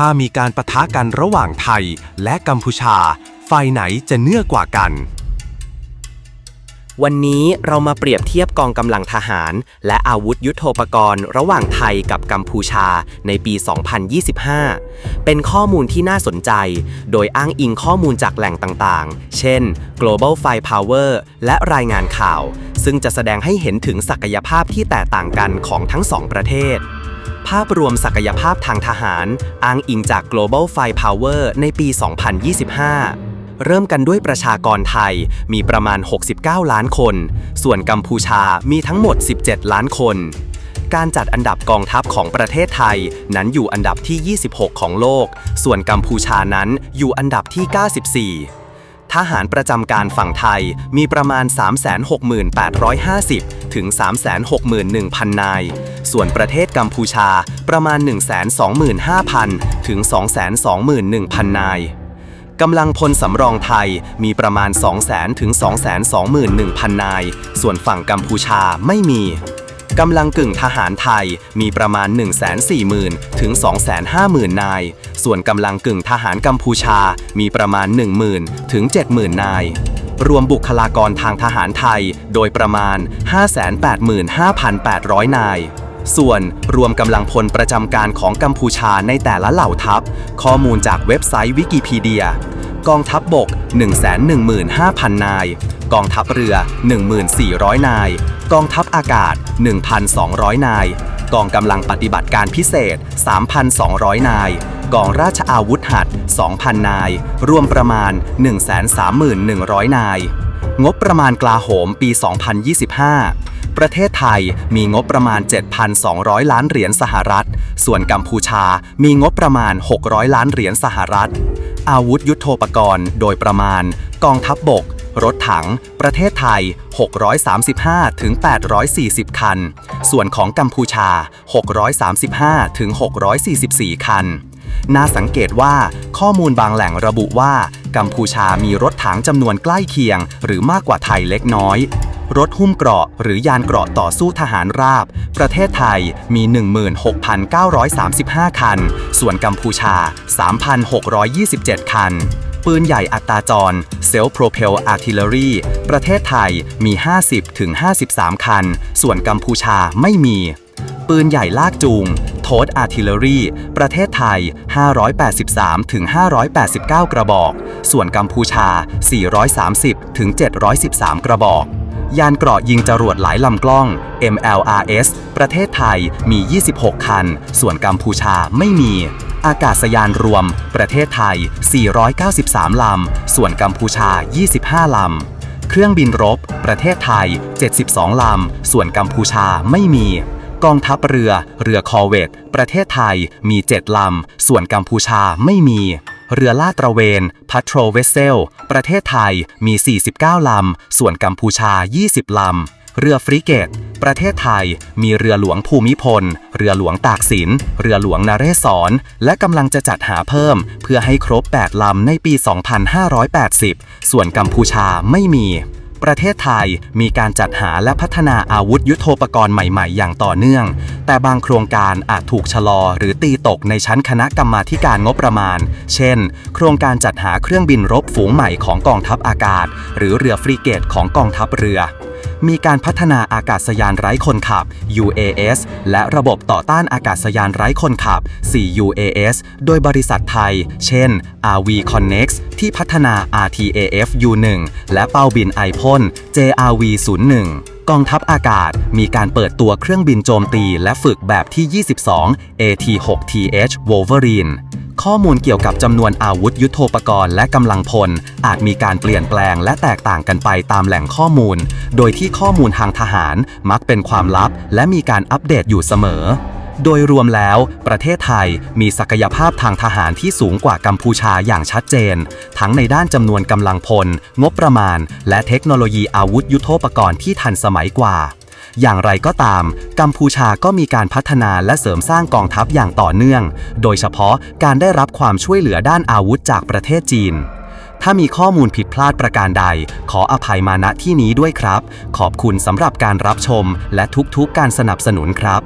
ถ้ามีการประทะกันระหว่างไทยและกัมพูชา ฝ่ายไหนจะเนื่อกว่ากัน วันนี้เรามาเปรียบเทียบกองกำลังทหาร และอาวุธยุโทโธปกรณ์ ระหว่างไทยกับกัมพูชาในปี 2025 เป็นข้อมูลที่น่าสนใจ โดยอ้างอิงข้อมูลจากแหล่งต่างๆ เช่น Global Firepower และรายงานข่าว ซึ่งจะแสดงให้เห็นถึงศักยภาพที่แตกต่างกันของทั้งสองประเทศ ภาพรวมศักยภาพทางทหาร อ้างอิงจาก Global Firepower ในปี 2025 เริ่มกันด้วยประชากรไทยมีประมาณ 69 ล้านคน ส่วนกัมพูชามีทั้งหมด 17 ล้านคน การจัดอันดับกองทัพของประเทศไทยนั้นอยู่อันดับที่ 26 ของโลก ส่วนกัมพูชานั้นอยู่อันดับที่ 94 ทหารประจำการฝั่งไทยมีประมาณ 368,50 ถึง 361,000 นาย ส่วนประเทศกัมพูชาประมาณ 125,000 ถึง 221,000 นายกำลังพลสำรองไทยมีประมาณ 200,000 ถึง 221,000 นาย ส่วนฝั่งกัมพูชาไม่มี กำลังกึ่งทหารไทยมีประมาณ 140,000 ถึง 250,000 นาย ส่วนกำลังกึ่งทหารกัมพูชามีประมาณ 10,000 ถึง 70,000 นาย รวมบุคลากรทางทหารไทยโดยประมาณ 585,800 นายส่วนรวมกำลังพลประจำการของกัมพูชาในแต่ละเหล่าทัพ ข้อมูลจากเว็บไซต์วิกิพีเดีย กองทัพบบก 115,000 นาย กองทัพเรือ 1,400 นาย กองทัพอากาศ 1,200 นาย กองกำลังปฏิบัติการพิเศษ 3,200 นาย กองราชอาวุธหัด 2,000 นาย รวมประมาณ 131,100 นาย งบประมาณกลาโหมปี 2025ประเทศไทยมีงบประมาณ 7,200 ล้านเหรียญสหรัฐ ส่วนกัมพูชามีงบประมาณ 600 ล้านเหรียญสหรัฐ อาวุธยุโทโธปกรณ์ โดยประมาณ กองทัพบบก รถถัง ประเทศไทย 635 ถึง 840 คัน ส่วนของกัมพูชา 635 ถึง 644 คัน น่าสังเกตว่าข้อมูลบางแหล่งระบุว่า กัมพูชามีรถถังจำนวนใกล้เคียง หรือมากกว่าไทยเล็กน้อย รถหุ้มเกราะหรือยานเกราะต่อสู้ทหารราบ ประเทศไทยมี 16,935 คัน ส่วนกัมพูชา 3,627 คัน ปืนใหญ่อัตราจร Self Propel Artillery ประเทศไทยมี 50-53 คัน ส่วนกัมพูชาไม่มี ปืนใหญ่ลากจูงโทษอาร์ติเลอรี่ ประเทศไทย 583 ถึง 589 กระบอก ส่วนกัมพูชา 430 ถึง 713 กระบอก ยานเกราะยิงจรวดหลายลำกล้อง MLRS ประเทศไทยมี 26 คัน ส่วนกัมพูชาไม่มี อากาศยานรวม ประเทศไทย 493 ลำ ส่วนกัมพูชา 25 ลำ เครื่องบินรบ ประเทศไทย 72 ลำ ส่วนกัมพูชาไม่มีกองทัพเรือ เรือคอเวตประเทศไทยมี 7 ลำ ส่วนกัมพูชาไม่มี เรือลาดตระเวน Patrol Vessel ประเทศไทยมี 49 ลำ ส่วนกัมพูชา 20 ลำ เรือฟริเกต ประเทศไทยมีเรือหลวงภูมิพล เรือหลวงตากสิน เรือหลวงนเรศวรและกำลังจะจัดหาเพิ่ม เพื่อให้ครบ 8 ลำในปี 2580 ส่วนกัมพูชาไม่มี ประเทศไทยมีการจัดหาและพัฒนาอาวุธยุโทโธปกรณ์ใหม่ๆ อย่างต่อเนื่อง แต่บางโครงการอาจถูกชะลอหรือตีตกในชั้นคณะกรรมาการงบประมาณ เช่น โครงการจัดหาเครื่องบินรบฝูงใหม่ของกองทัพอากาศ หรือเรือฟรีเกตของกองทัพเรือ มีการพัฒนาอากาศยานไร้คนขับ UAS และระบบต่อต้านอากาศยานไร้คนขับ 4UAS โดยบริษัทไทย เช่น RV Connex ที่พัฒนา RTAF U1 และเป้าบินไอพ่น JRV 01กองทัพอากาศมีการเปิดตัวเครื่องบินโจมตีและฝึกแบบที่ 22 AT6TH Wolverine ข้อมูลเกี่ยวกับจำนวนอาวุธยุโทโธปกรณ์และกำลังพล อาจมีการเปลี่ยนแปลงและแตกต่างกันไปตามแหล่งข้อมูล โดยที่ข้อมูลทางทหารมักเป็นความลับ และมีการอัปเดตอยู่เสมอ โดยรวมแล้ว ประเทศไทยมีศักยภาพทางทหารที่สูงกว่ากัมพูชาอย่างชัดเจน ทั้งในด้านจำนวนกำลังพล งบประมาณ และเทคโนโลยีอาวุธยุโทโธปกรณ์ที่ทันสมัยกว่า อย่างไรก็ตาม กัมพูชาก็มีการพัฒนาและเสริมสร้างกองทัพอย่างต่อเนื่อง โดยเฉพาะการได้รับความช่วยเหลือด้านอาวุธจากประเทศจีน ถ้ามีข้อมูลผิดพลาดประการใด ขออภัยมาณที่นี้ด้วยครับ ขอบคุณสำหรับการรับชมและทุกๆการสนับสนุนครับ